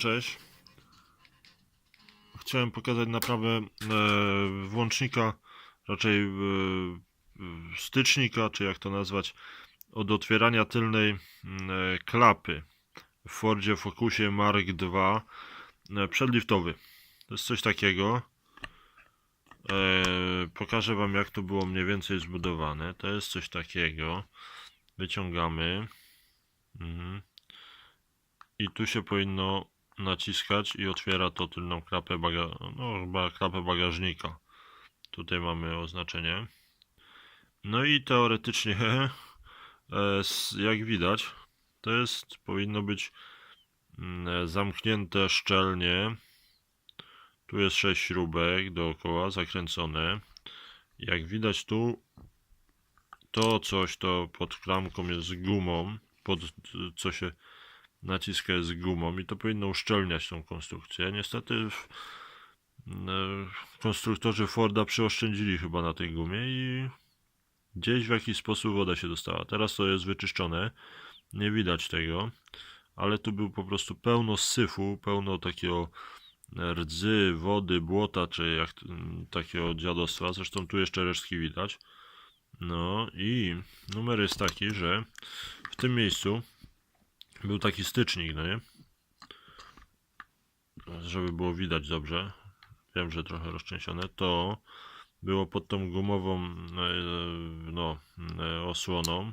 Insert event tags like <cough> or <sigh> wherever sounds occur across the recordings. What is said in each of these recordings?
Cześć. Chciałem pokazać naprawę e, włącznika, raczej e, e, stycznika, czy jak to nazwać, od otwierania tylnej klapy w Fordzie Focusie Mark II przedliftowy. To jest coś takiego. Pokażę Wam jak to było mniej więcej zbudowane. To jest coś takiego. Wyciągamy. Mhm. I tu się powinno naciskać i otwiera to tylną klapę, baga no, klapę bagażnika. Tutaj mamy oznaczenie. No i teoretycznie, <laughs> e, jak widać, to jest, powinno być mm, zamknięte szczelnie. Tu jest 6 śrubek dookoła zakręcone. Jak widać tu, to coś to pod klamką jest gumą, pod co się naciska jest gumą i to powinno uszczelniać tą konstrukcję. Niestety w, e, konstruktorzy Forda przyoszczędzili chyba na tej gumie i gdzieś w jakiś sposób woda się dostała. Teraz to jest wyczyszczone, nie widać tego, ale tu był po prostu pełno syfu, pełno takiego rdzy, wody, błota, czy jak takiego dziadostwa. Zresztą tu jeszcze resztki widać. No i numer jest taki, że w tym miejscu był taki stycznik, no nie? Żeby było widać dobrze. Wiem, że trochę rozczęsione. To było pod tą gumową e, no, e, osłoną.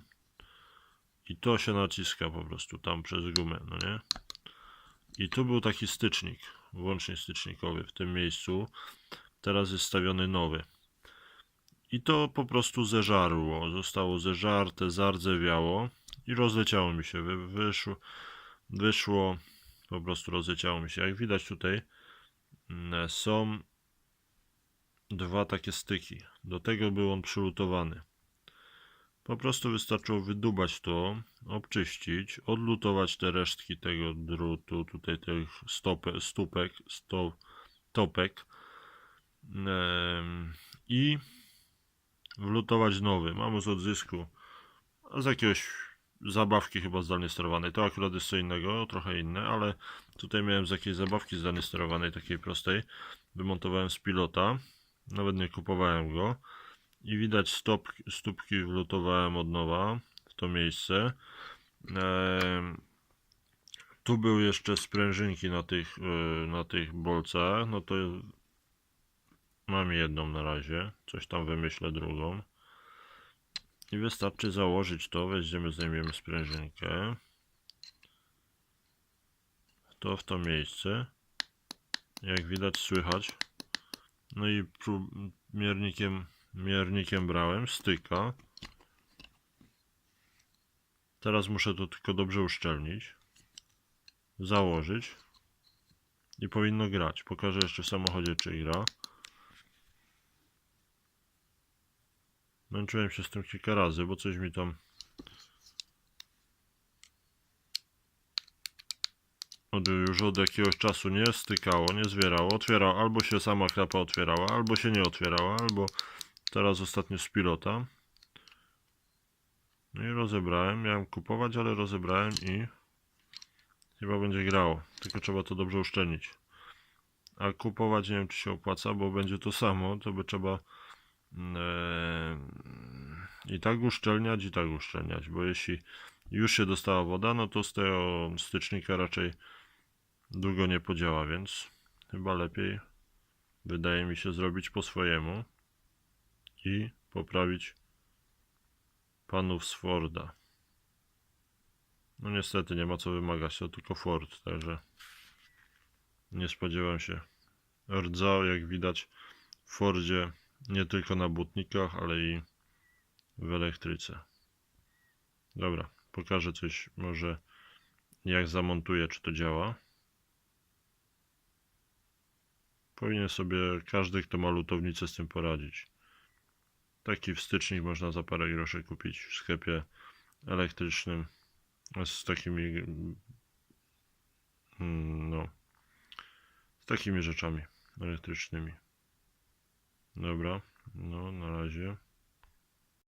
I to się naciska po prostu tam przez gumę, no nie? I tu był taki stycznik, włącznie stycznikowy w tym miejscu. Teraz jest stawiony nowy. I to po prostu zeżarło. Zostało zeżarte, zardzewiało i rozleciało mi się. Wy, wyszło, wyszło, po prostu rozleciało mi się. Jak widać tutaj mm, są dwa takie styki. Do tego był on przylutowany. Po prostu wystarczyło wydubać to, obczyścić, odlutować te resztki tego drutu, tutaj tych stopę, stópek, sto, topek i wlutować nowy. Mamy z odzysku z jakiegoś zabawki chyba zdalnie sterowanej. To akurat jest co innego, trochę inne, ale tutaj miałem z jakiejś zabawki zdalnie sterowanej, takiej prostej. Wymontowałem z pilota, nawet nie kupowałem go. I widać stop, stópki wlutowałem od nowa w to miejsce. Tu były jeszcze sprężynki na tych, y, na tych bolcach. No to mam jedną na razie. Coś tam wymyślę drugą. I wystarczy założyć to. Weźmiemy, zdejmiemy sprężynkę. To w to miejsce. Jak widać, słychać. No i miernikiem, miernikiem brałem, styka. Teraz muszę to tylko dobrze uszczelnić. Założyć. I powinno grać. Pokażę jeszcze w samochodzie, czy gra. Męczyłem się z tym kilka razy, bo coś mi tam od, już od jakiegoś czasu nie stykało, nie zwierało. Otwierało, albo się sama klapa otwierała, albo się nie otwierała, albo teraz ostatnio z pilota. No i rozebrałem. Miałem kupować, ale rozebrałem i chyba będzie grało. Tylko trzeba to dobrze uszczelnić. A kupować nie wiem, czy się opłaca, bo będzie to samo. To by trzeba i tak uszczelniać, i tak uszczelniać, bo jeśli już się dostała woda, no to z tego stycznika raczej długo nie podziała, więc chyba lepiej wydaje mi się zrobić po swojemu i poprawić panów z Forda. No niestety nie ma co wymagać, to tylko Ford, także nie spodziewam się rdza, jak widać w Fordzie nie tylko na butnikach, ale i w elektryce. Dobra, pokażę coś może jak zamontuję, czy to działa. Powinien sobie każdy, kto ma lutownicę z tym poradzić. Taki wstycznik można za parę groszy kupić w sklepie elektrycznym z takimi mm, no z takimi rzeczami elektrycznymi. Dobra, no na razie.